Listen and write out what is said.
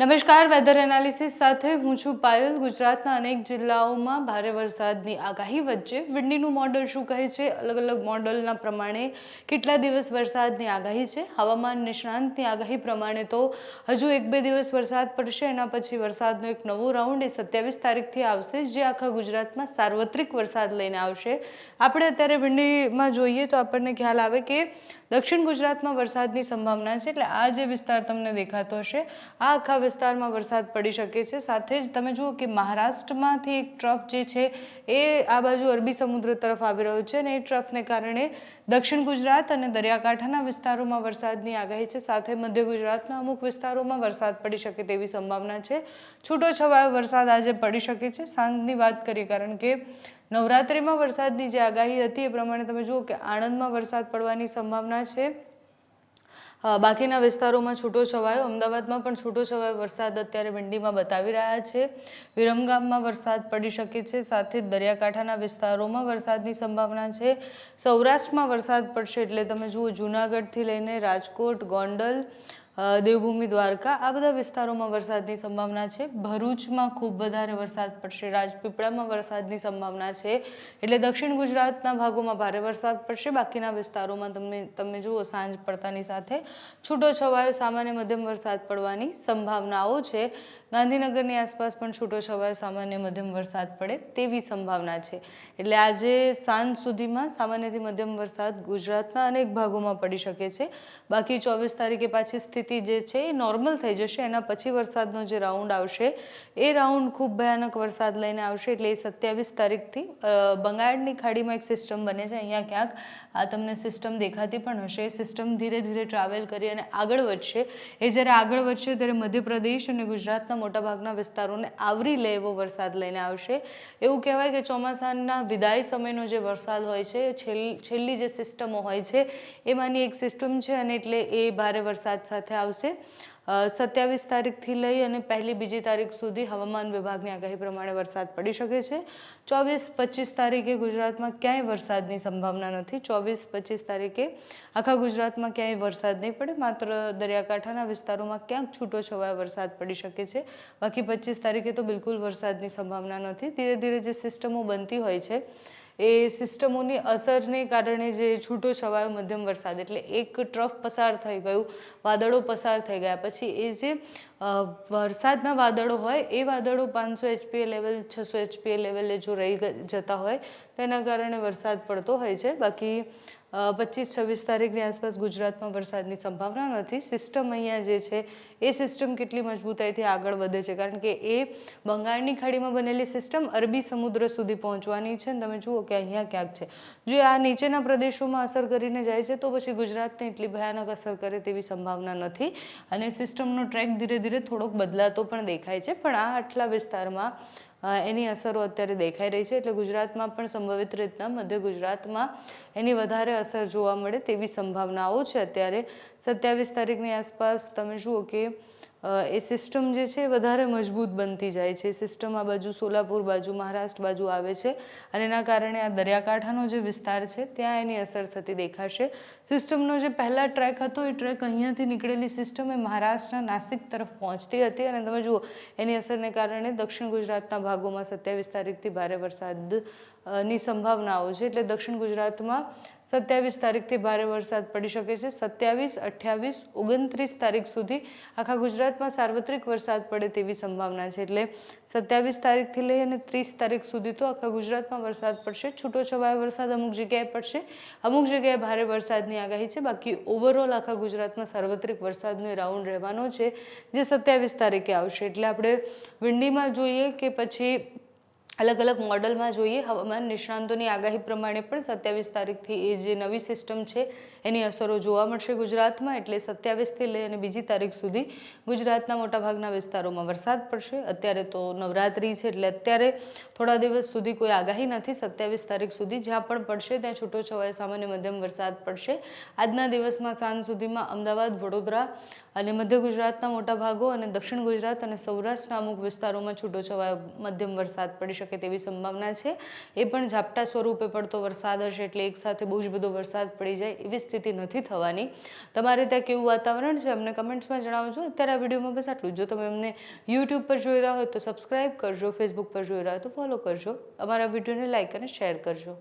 નમસ્કાર weather analysis સાથે હું છું પાયલ. ગુજરાતના અનેક જિલ્લાઓમાં ભારે વરસાદની આગાહી વચ્ચે વિન્ડીનું મોડલ શું કહે છે? અલગ અલગ મોડલના પ્રમાણે કેટલા દિવસ વરસાદની આગાહી છે? હવામાન નિષ્ણાંતની આગાહી પ્રમાણે તો હજુ એક બે દિવસ વરસાદ પડશે, એના પછી વરસાદનો એક નવો રાઉન્ડ એ સત્યાવીસ તારીખથી આવશે, જે આખા ગુજરાતમાં સાર્વત્રિક વરસાદ લઈને આવશે. આપણે અત્યારે વિન્ડીમાં જોઈએ તો આપણને ખ્યાલ આવે કે દક્ષિણ ગુજરાતમાં વરસાદની સંભાવના છે, એટલે આ જે વિસ્તાર તમને દેખાતો હશે, આ આખા વિસ્તારમાં વરસાદ પડી શકે છે. સાથે જ તમે જુઓ કે મહારાષ્ટ્રમાંથી એક ટ્રફ જે છે, એ આ બાજુ અરબી સમુદ્ર તરફ આવી રહ્યો છે અને એ ટ્રફને કારણે દક્ષિણ ગુજરાત અને દરિયાકાંઠાના વિસ્તારોમાં વરસાદની આગાહી છે. સાથે મધ્ય ગુજરાતના અમુક વિસ્તારોમાં વરસાદ પડી શકે તેવી સંભાવના છે. છૂટો છવાયો વરસાદ આજે પડી શકે છે. સાંજની વાત કરીએ, કારણ કે નવરાત્રિમાં વરસાદની જે આગાહી હતી, એ પ્રમાણે તમે જુઓ કે આણંદમાં વરસાદ પડવાની સંભાવના છે. બાકીના વિસ્તારોમાં છૂટો છવાયો. અમદાવાદમાં પણ છૂટો છવાયો. વરસાદ અત્યારે વિંડીમાં બતાવી રહ્યા છે. વિરમગામમાં વરસાદ પડી શકે છે. સાથે જ દરિયાકાંઠાના વિસ્તારોમાં વરસાદની સંભાવના છે. સૌરાષ્ટ્રમાં વરસાદ પડશે એટલે તમે જુઓ, જૂનાગઢથી લઈને રાજકોટ, ગોંડલ દેવભૂમિ દ્વારકા, આ બધા વિસ્તારોમાં વરસાદની સંભાવના છે. ભરૂચમાં ખૂબ વધારે વરસાદ પડશે. રાજપીપળામાં વરસાદની સંભાવના છે. એટલે દક્ષિણ ગુજરાતના ભાગોમાં ભારે વરસાદ પડશે. બાકીના વિસ્તારોમાં તમે તમે જુઓ, સાંજ પડતાની સાથે છૂટો છવાયો સામાન્ય મધ્યમ વરસાદ પડવાની સંભાવનાઓ છે. ગાંધીનગરની આસપાસ પણ છૂટો છવાયો સામાન્ય મધ્યમ વરસાદ પડે તેવી સંભાવના છે. એટલે આજે સાંજ સુધીમાં સામાન્યથી મધ્યમ વરસાદ ગુજરાતના અનેક ભાગોમાં પડી શકે છે. બાકી ચોવીસ તારીખે પાછી સ્થિતિ જે છે એ નોર્મલ થઈ જશે. એના પછી વરસાદનો જે રાઉન્ડ આવશે, એ રાઉન્ડ ખૂબ ભયાનક વરસાદ લઈને આવશે. એટલે એ સત્યાવીસ તારીખથી બંગાળની ખાડીમાં એક સિસ્ટમ બને છે. અહીંયા ક્યાંક આ તમને સિસ્ટમ દેખાતી પણ હશે. એ સિસ્ટમ ધીરે ધીરે ટ્રાવેલ કરી અને આગળ વધશે. એ જ્યારે આગળ વધશે ત્યારે મધ્યપ્રદેશ અને ગુજરાતના મોટાભાગના વિસ્તારોને આવરી લે એવો વરસાદ લઈને આવશે. એવું કહેવાય કે ચોમાસાના વિદાય સમયનો જે વરસાદ હોય છે છેલ્લી જે સિસ્ટમો હોય છે એમાંની એક સિસ્ટમ છે અને એટલે એ ભારે વરસાદ સાથે આવશે. સત્યાવીસ તારીખથી લઈ અને પહેલી બીજી તારીખ સુધી હવામાન વિભાગની આગાહી પ્રમાણે વરસાદ પડી શકે છે. ચોવીસ પચીસ તારીખે ગુજરાતમાં ક્યાંય વરસાદની સંભાવના નથી. ચોવીસ પચીસ તારીખે આખા ગુજરાતમાં ક્યાંય વરસાદ નહીં પડે. માત્ર દરિયાકાંઠાના વિસ્તારોમાં ક્યાંક છૂટો છવાયો વરસાદ પડી શકે છે. બાકી પચીસ તારીખે તો બિલકુલ વરસાદની સંભાવના નથી. ધીરે ધીરે જે સિસ્ટમો બનતી હોય છે એ સિસ્ટમોની અસરને કારણે જે છૂટો છવાયો મધ્યમ વરસાદ, એટલે એક ટ્રફ પસાર થઈ ગયું, વાદળો પસાર થઈ ગયા. પછી એ જે વરસાદના વાદળો હોય, એ વાદળો પાંચસો એચપીએ લેવલ, છસો એચપીએ લેવલે જો રહી જતા હોય, તેના કારણે વરસાદ પડતો હોય છે. બાકી પચીસ છવ્વીસ તારીખની આસપાસ ગુજરાતમાં વરસાદની સંભાવના નથી. સિસ્ટમ અહીંયા જે છે, એ સિસ્ટમ કેટલી મજબૂતાઈથી આગળ વધે છે? કારણ કે એ બંગાળની ખાડીમાં બનેલી સિસ્ટમ અરબી સમુદ્ર સુધી પહોંચવાની છે. અને તમે જુઓ કે અહીંયા ક્યાંક છે. જો આ નીચેના પ્રદેશોમાં અસર કરીને જાય છે, તો પછી ગુજરાતને એટલી ભયાનક અસર કરે તેવી સંભાવના નથી. અને સિસ્ટમનો ટ્રેક ધીરે ધીરે થોડોક બદલાતો પણ દેખાય છે. પણ આ આટલા વિસ્તારમાં એની અસરો અત્યારે દેખાઈ રહી છે. એટલે ગુજરાતમાં પણ સંભવિત રીતના મધ્ય ગુજરાતમાં એની વધારે અસર જોવા મળે તેવી સંભાવનાઓ છે અત્યારે. સત્યાવીસ તારીખની આસપાસ તમે જુઓ કે એ સિસ્ટમ જે છે વધારે મજબૂત બનતી જાય છે. સિસ્ટમ આ બાજુ સોલાપુર બાજુ, મહારાષ્ટ્ર બાજુ આવે છે અને એના કારણે આ દરિયાકાંઠાનો જે વિસ્તાર છે ત્યાં એની અસર થતી દેખાશે. સિસ્ટમનો જે પહેલા ટ્રેક હતો, એ ટ્રેક અહીંયાથી નીકળેલી સિસ્ટમ એ મહારાષ્ટ્રના નાસિક તરફ પહોંચતી હતી અને તમે જુઓ, એની અસરને કારણે દક્ષિણ ગુજરાતના ભાગોમાં સત્યાવીસ તારીખથી ભારે વરસાદ ની સંભાવનાઓ છે. એટલે દક્ષિણ ગુજરાતમાં સત્યાવીસ તારીખથી ભારે વરસાદ પડી શકે છે. સત્યાવીસ, અઠ્યાવીસ, ઓગણત્રીસ તારીખ સુધી આખા ગુજરાતમાં સાર્વત્રિક વરસાદ પડે તેવી સંભાવના છે. એટલે સત્યાવીસ તારીખથી લઈ અને ત્રીસ તારીખ સુધી તો આખા ગુજરાતમાં વરસાદ પડશે. છૂટો છવાયો વરસાદ અમુક જગ્યાએ પડશે. અમુક જગ્યાએ ભારે વરસાદની આગાહી છે. બાકી ઓવરઓલ આખા ગુજરાતમાં સાર્વત્રિક વરસાદનો રાઉન્ડ રહેવાનો છે, જે સત્યાવીસ તારીખે આવશે. એટલે આપણે વિંડીમાં જોઈએ કે પછી અલગ અલગ મોડલમાં જોઈએ. હવામાન નિષ્ણાંતોની આગાહી પ્રમાણે પણ સત્યાવીસ તારીખથી એ જે નવી સિસ્ટમ છે, એની અસરો જોવા મળશે ગુજરાતમાં. એટલે સત્યાવીસથી લઈ અને બીજી તારીખ સુધી ગુજરાતના મોટાભાગના વિસ્તારોમાં વરસાદ પડશે. અત્યારે તો નવરાત્રિ છે, એટલે અત્યારે થોડા દિવસ સુધી કોઈ આગાહી નથી. સત્યાવીસ તારીખ સુધી જ્યાં પણ પડશે, ત્યાં છૂટો છવાયો સામાન્ય મધ્યમ વરસાદ પડશે. આજના દિવસમાં સાંજ સુધીમાં અમદાવાદ, વડોદરા અને મધ્ય ગુજરાતના મોટા ભાગો અને દક્ષિણ ગુજરાત અને સૌરાષ્ટ્રના અમુક વિસ્તારોમાં છૂટો છવાયો મધ્યમ વરસાદ પડી શકે તેવી સંભાવના છે. એ પણ ઝાપટા સ્વરૂપે પડતો વરસાદ હશે એટલે એકસાથે બહુ જ બધો વરસાદ પડી જાય એવી સ્થિતિ નથી થવાની. તમારે ત્યાં કેવું વાતાવરણ છે? અમને કમેન્ટ્સમાં જણાવજો. અત્યારે આ વિડીયોમાં બસ આટલું જો. તમે અમને યુટ્યુબ પર જોઈ રહ્યા હોય તો સબસ્ક્રાઇબ કરજો ફેસબુક પર જોઈ રહ્યા હોય તો ફોલો કરજો. અમારા વિડીયોને લાઇક અને શેર કરજો.